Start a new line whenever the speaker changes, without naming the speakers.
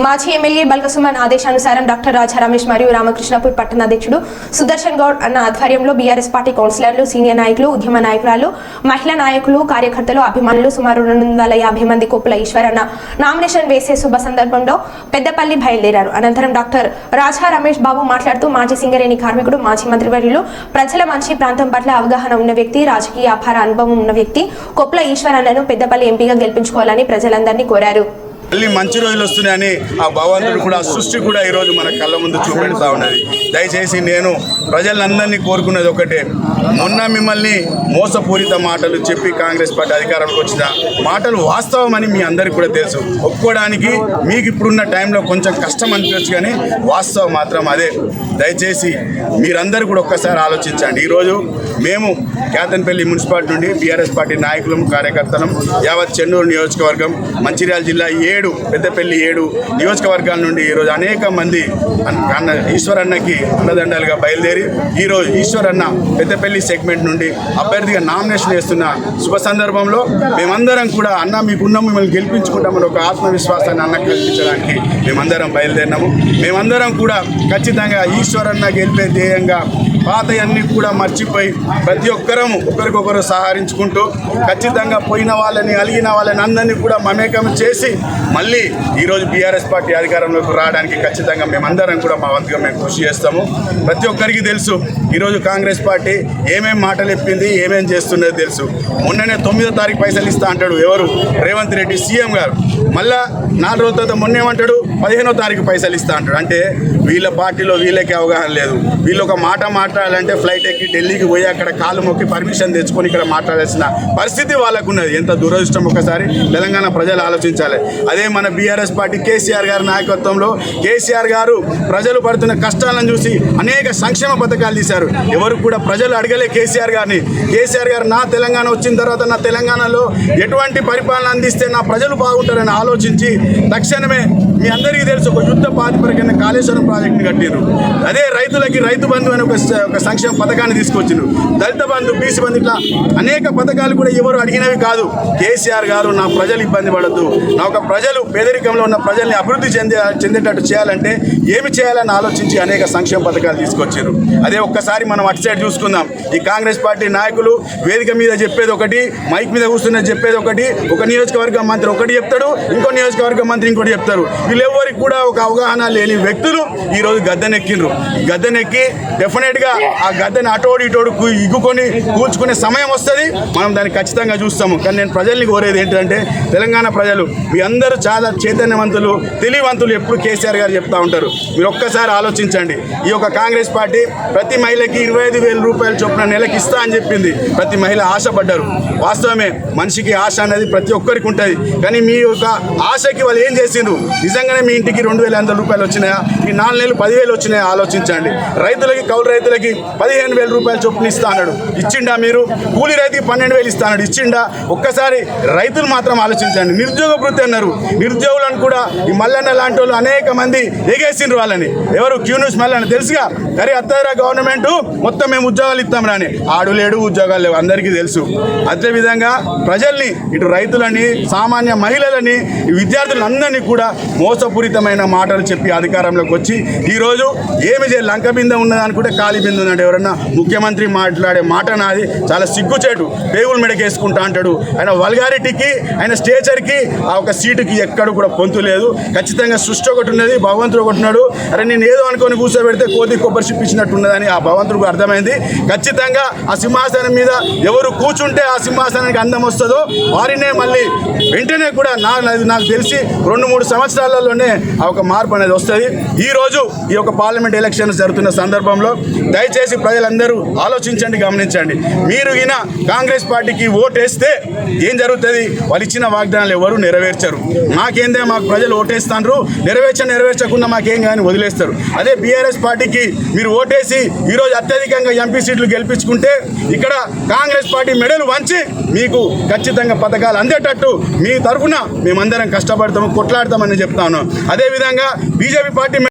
మాజీ ఎమ్మెల్యే బల్కసుమన్ ఆదేశానుసారం డాక్టర్ రాజా రమేష్ మరియు రామకృష్ణపూర్ పట్టణాధ్యక్షుడు సుదర్శన్ గౌడ్ అన్న ఆధ్వర్యంలో బీఆర్ఎస్ పార్టీ కౌన్సిలర్లు సీనియర్ నాయకులు ఉద్యమ నాయకురాలు మహిళా నాయకులు కార్యకర్తలు అభిమానులు సుమారు రెండు వందల యాభై మంది కొప్పుల ఈశ్వరన్న నామినేషన్ వేసే శుభ సందర్భంలో పెద్దపల్లి బయలుదేరారు. అనంతరం డాక్టర్ రాజా రమేష్ బాబు మాట్లాడుతూ మాజీ సింగరేణి కార్మికుడు మాజీ మంత్రివర్యులు ప్రజల మంచి ప్రాంతం పట్ల అవగాహన ఉన్న వ్యక్తి రాజకీయ అపార అనుభవం ఉన్న వ్యక్తి కొప్పుల ఈశ్వరన్నను పెద్దపల్లి ఎంపీగా గెలిపించుకోవాలని ప్రజలందరినీ కోరారు.
మళ్ళీ మంచి రోజులు వస్తున్నాయని ఆ భగవంతుడు కూడా సృష్టి కూడా ఈరోజు మన కళ్ళ ముందు చూపెడతా ఉన్నది. దయచేసి నేను ప్రజలందరినీ కోరుకున్నది ఒకటే. మొన్న మిమ్మల్ని మోసపూరిత మాటలు చెప్పి కాంగ్రెస్ పార్టీ అధికారంలోకి వచ్చిన మాటలు వాస్తవమని మీ అందరికీ కూడా తెలుసు. ఒప్పుకోవడానికి మీకు ఇప్పుడున్న టైంలో కొంచెం కష్టం అనిపించచ్చు కానీ వాస్తవం మాత్రం అదే. దయచేసి మీరందరూ కూడా ఒక్కసారి ఆలోచించండి. ఈరోజు మేము కేతన్పల్లి మున్సిపాలిటీ నుండి బీఆర్ఎస్ పార్టీ నాయకులం కార్యకర్తలం యావత్ చెన్నూరు నియోజకవర్గం మంచిర్యాల జిల్లా ఏడు పెద్దపల్లి ఏడు నియోజకవర్గాల నుండి ఈరోజు అనేక మంది అన్న- అన్న ఈశ్వరన్నకి అన్నదండాలుగా బయలుదేరి ఈరోజు ఈశ్వరన్న పెద్దపల్లి సెగ్మెంట్ నుండి అభ్యర్థిగా నామినేషన్ వేస్తున్న శుభ సందర్భంలో మేమందరం కూడా అన్న మీకున్న మిమ్మల్ని గెలిపించుకుంటామని ఒక ఆత్మవిశ్వాసాన్ని అన్న కల్పించడానికి మేమందరం బయలుదేరినాము. మేమందరం కూడా ఖచ్చితంగా ఈశ్వరన్న గెలిపే ధ్యేయంగా పాతయన్నీ కూడా మర్చిపోయి ప్రతి ఒక్కరము ఒకరికొకరు సహకరించుకుంటూ ఖచ్చితంగా పోయిన వాళ్ళని అలిగిన వాళ్ళని అందరినీ కూడా మమేకం చేసి మళ్ళీ ఈరోజు బీఆర్ఎస్ పార్టీ అధికారంలోకి రావడానికి ఖచ్చితంగా మేమందరం కూడా మా వంతుగా మేము కృషి చేస్తాము. ప్రతి ఒక్కరికి తెలుసు ఈరోజు కాంగ్రెస్ పార్టీ ఏమేం మాటలు చెప్పింది ఏమేం చేస్తున్నది తెలుసు. మొన్ననే తొమ్మిదో తారీఖు పైసలు ఇస్తా అంటాడు ఎవరు? రేవంత్ రెడ్డి సీఎం గారు. మళ్ళా నాలుగు రోజుల తర్వాత మొన్న ఏమంటాడు? పదిహేనో తారీఖు పైసలు ఇస్తా అంటాడు. అంటే వీళ్ళ పార్టీలో వీళ్ళకి అవగాహన లేదు. వీళ్ళు ఒక మాట మాట మాట్లాడాలంటే ఫ్లైట్ ఎక్కి ఢిల్లీకి పోయి అక్కడ కాలు మొక్కి పర్మిషన్ తెచ్చుకొని ఇక్కడ మాట్లాడాల్సిన పరిస్థితి వాళ్ళకు ఉన్నది ఎంత దురదృష్టం ఒకసారి తెలంగాణ ప్రజలు ఆలోచించాలి. అదే మన బీఆర్ఎస్ పార్టీ కేసీఆర్ గారి నాయకత్వంలో కేసీఆర్ గారు ప్రజలు పడుతున్న కష్టాలను చూసి అనేక సంక్షేమ పథకాలు తీశారు. ఎవరు కూడా ప్రజలు అడగలే కేసీఆర్ గారిని. కేసీఆర్ గారు నా తెలంగాణ వచ్చిన తర్వాత నా తెలంగాణలో ఎటువంటి పరిపాలన అందిస్తే నా ప్రజలు బాగుంటారని ఆలోచించి తక్షణమే మీ అందరికీ తెలుసు ఒక యుద్ధ ప్రాతిపదికన కాళేశ్వరం ప్రాజెక్టును కట్టిరు అదే రైతులకి రైతు బంధు అని ఒక ఒక సంక్షేమ పథకాన్ని తీసుకొచ్చిండ్రు. దళిత బంధు బీసీ బంధు ఇట్లా అనేక పథకాలు కూడా ఎవరు అడిగినవి కాదు. కేసీఆర్ గారు నా ప్రజలు ఇబ్బంది పడద్దు. నా ఒక ప్రజలు పేదరికంలో ఉన్న ప్రజల్ని అభివృద్ధి చెందే చెందేటట్టు చేయాలంటే ఏమి చేయాలని ఆలోచించి అనేక సంక్షేమ పథకాలు తీసుకొచ్చారు అదే ఒక్కసారి మనం అటు సైడ్ చూసుకుందాం. ఈ కాంగ్రెస్ పార్టీ నాయకులు వేదిక మీద చెప్పేది ఒకటి మైక్ మీద కూర్చున్నది చెప్పేది ఒకటి ఒక నియోజకవర్గ మంత్రి ఒకటి చెప్తాడు ఇంకో నియోజకవర్గ మంత్రి ఇంకోటి చెప్తారు. వీళ్ళెవ్వరికి కూడా ఒక అవగాహన లేని వ్యక్తులు ఈరోజు గద్దెనెక్కిండ్రు. గద్దెనెక్కి డెఫినెట్గా ఆ గద్దెని అటోడు ఇటోడు ఇగ్గుకొని కూల్చుకునే సమయం వస్తుంది. మనం దాన్ని ఖచ్చితంగా చూస్తాము. కానీ నేను ప్రజల్ని కోరేది ఏంటంటే తెలంగాణ ప్రజలు మీ అందరూ చాలా చైతన్యవంతులు తెలివివంతులు ఎప్పుడు కేసీఆర్ గారు చెప్తా ఉంటారు. మీరు ఒక్కసారి ఆలోచించండి. ఈ యొక్క కాంగ్రెస్ పార్టీ ప్రతి మహిళకి ఇరవై ఐదు వేల రూపాయలు చొప్పున నెలకి ఇస్తా అని చెప్పింది. ప్రతి మహిళ ఆశపడ్డారు. వాస్తవమే మనిషికి ఆశ అనేది ప్రతి ఒక్కరికి ఉంటుంది. కానీ మీ యొక్క ఆశకి వాళ్ళు ఏం చేసిండ్రు? నిజంగానే మీ ఇంటికి రెండు వేల వందల రూపాయలు వచ్చినాయా? ఈ నాలుగు నెలలు పదివేలు వచ్చినాయా? ఆలోచించండి. రైతులకి కౌలు రైతులకి పదిహేను వేల రూపాయల చొప్పున ఇస్తాడు ఇచ్చిండా మీరు? కూలి రైతుకి పన్నెండు వేలు ఇస్తాడు ఇచ్చిండా? ఒక్కసారి రైతులు మాత్రం ఆలోచించండి. నిరుద్యోగ వృత్తి అన్నారు. నిరుద్యోగులను కూడా ఈ మల్లన్న లాంటి వాళ్ళు అనేక మంది ఎగేసిండ్రు వాళ్ళని. ఎవరు? Q News Mallanna. తెలుసుగా? అరే అత్తరా గవర్నమెంట్ మొత్తం మేము ఉద్యోగాలు ఇస్తాం రాని. ఆడు లేడు ఉద్యోగాలు లేవు. అందరికీ తెలుసు. అదేవిధంగా ప్రజల్ని ఇటు రైతులని సామాన్య మహిళలని ఈ విద్యార్థులందరినీ కూడా మోసపూరితమైన మాటలు చెప్పి అధికారంలోకి వచ్చి ఈరోజు ఏమి చేయాలి? లంక బిందె ఉన్నది కాలి ఖాళీ ఉన్నట్టు ఎవరన్నా? ముఖ్యమంత్రి మాట్లాడే మాట నాది. చాలా సిగ్గుచేటు. పేగులు మెడకేసుకుంటా అంటాడు. ఆయన వల్గారిటీకి ఆయన స్టేచర్కి ఆ ఒక సీటుకి ఎక్కడ కూడా పొంతు లేదు. ఖచ్చితంగా సృష్టి ఒకటి ఉన్నది భగవంతుడు ఒకటి ఉన్నాడు. అరే నేను ఏదో అనుకొని కూర్చోబెడితే కోతి కొబ్బరి చిప్పించినట్టు ఉన్నదని ఆ భగవంతుడికి అర్థమైంది. ఖచ్చితంగా ఆ సింహాసనం మీద ఎవరు కూర్చుంటే ఆ సింహాసనానికి అందం వస్తుందో వారినే మళ్ళీ వెంటనే కూడా నా నాది నాకు తెలిసి రెండు మూడు సంవత్సరాలలోనే ఆ ఒక మార్పు అనేది వస్తుంది. ఈ రోజు ఈ యొక్క పార్లమెంట్ ఎలక్షన్స్ జరుగుతున్న సందర్భంలో దయచేసి ప్రజలందరూ ఆలోచించండి గమనించండి. మీరు ఈయన కాంగ్రెస్ పార్టీకి ఓటేస్తే ఏం జరుగుతుంది? వాళ్ళు ఇచ్చిన వాగ్దానాలు ఎవరు నెరవేర్చరు. మాకేందే మాకు ప్రజలు ఓటేస్తాండ్రు. నెరవేర్చ నెరవేర్చకుండా మాకేం కానీ వదిలేస్తారు. అదే బీఆర్ఎస్ పార్టీకి మీరు ఓటేసి ఈరోజు అత్యధికంగా ఎంపీ సీట్లు గెలిపించుకుంటే ఇక్కడ కాంగ్రెస్ పార్టీ మెడలు వంచి మీకు ఖచ్చితంగా పథకాలు అందేటట్టు మీ తరఫున మేమందరం కష్టపడతాము కొట్లాడతామని చెప్తాను అదేవిధంగా బీజేపీ పార్టీ